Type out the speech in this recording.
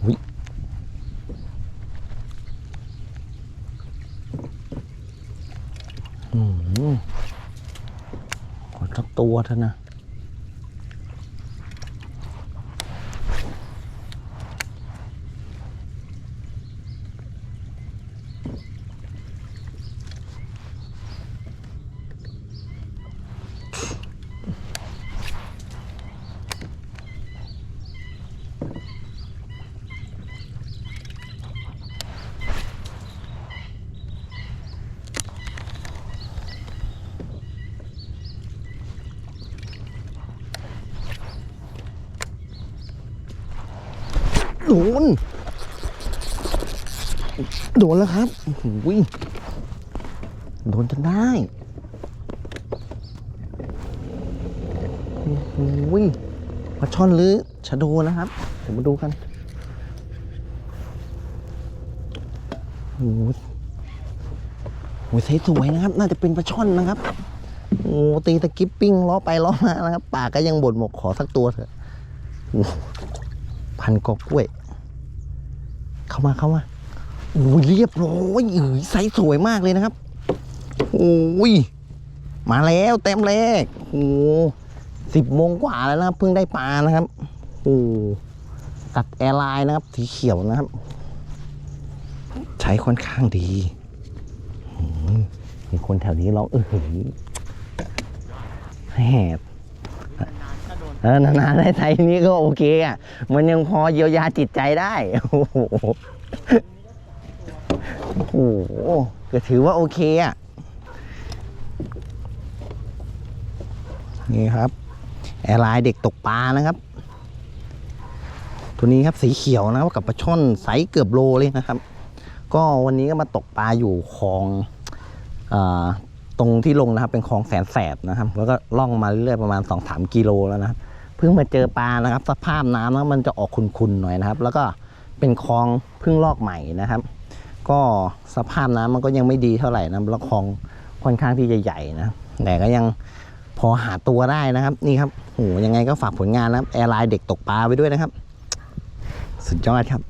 ขอสักตัวเถอะนะ โดน โดนแล้วครับโอ้โหยโดนจนได้โอ้โหยปลาช่อนหรือชะโดนะครับ เดี๋ยวมาดูกันโอ้โหโอ้ยสวยนะครับ น่าจะเป็นปลาช่อนนะครับโอ้ตีตะกิปปิ้งล้อไปล้อมานะครับ ปากก็ยังบ่นบอกขอสักตัวเถอะพันกอกล้วย เข้ามาเข้ามาโอ้ยเรียบร้อยเอ้ยไซส์สวยมากเลยนะครับโอ้ยมาแล้วเต็มแรกโอ้สิบโมงกว่าแล้วนะครับเพิ่งได้ปลานะครับโอ้ตัดแอร์ไลน์นะครับ สีเขียวนะครับ ใช้ค่อนข้างดีมีคนแถวนี้ร้องเออหือแหบ เออนานๆได้ไทยนี้ก็โอเคอะ มันยังพอเยียวยาจิตใจได้ โอ้โหโอ้โหก็ถือว่าโอเคอะ นี่ครับ แอร์ไลน์เด็กตกปลานะครับ ตัวนี้ครับสีเขียวนะครับกับปลาช่อนไซส์เกือบโลเลยนะครับ ก็วันนี้ก็มาตกปลาอยู่คลองอตรงที่ลงนะครับเป็นคลองแสนแสบนะครับ แล้วก็ล่องมาเรื่อยๆประมาณ2อสกิโลแล้วนะครับ เพิ่งมาเจอปลานะครับ สภาพน้ำนะมันจะออกขุ่นๆหน่อยนะครับ แล้วก็เป็นคลองเพิ่งลอกใหม่นะครับ ก็สภาพน้ำมันก็ยังไม่ดีเท่าไหร่นะแล้วคลองค่อนข้างที่จะใหญ่นะแต่ก็ยังพอหาตัวได้นะครับนี่ครับโหยังไงก็ฝากผลงานนะแอร์ไลน์เด็กตกปลาไปด้วยนะครับ สุดยอดครับ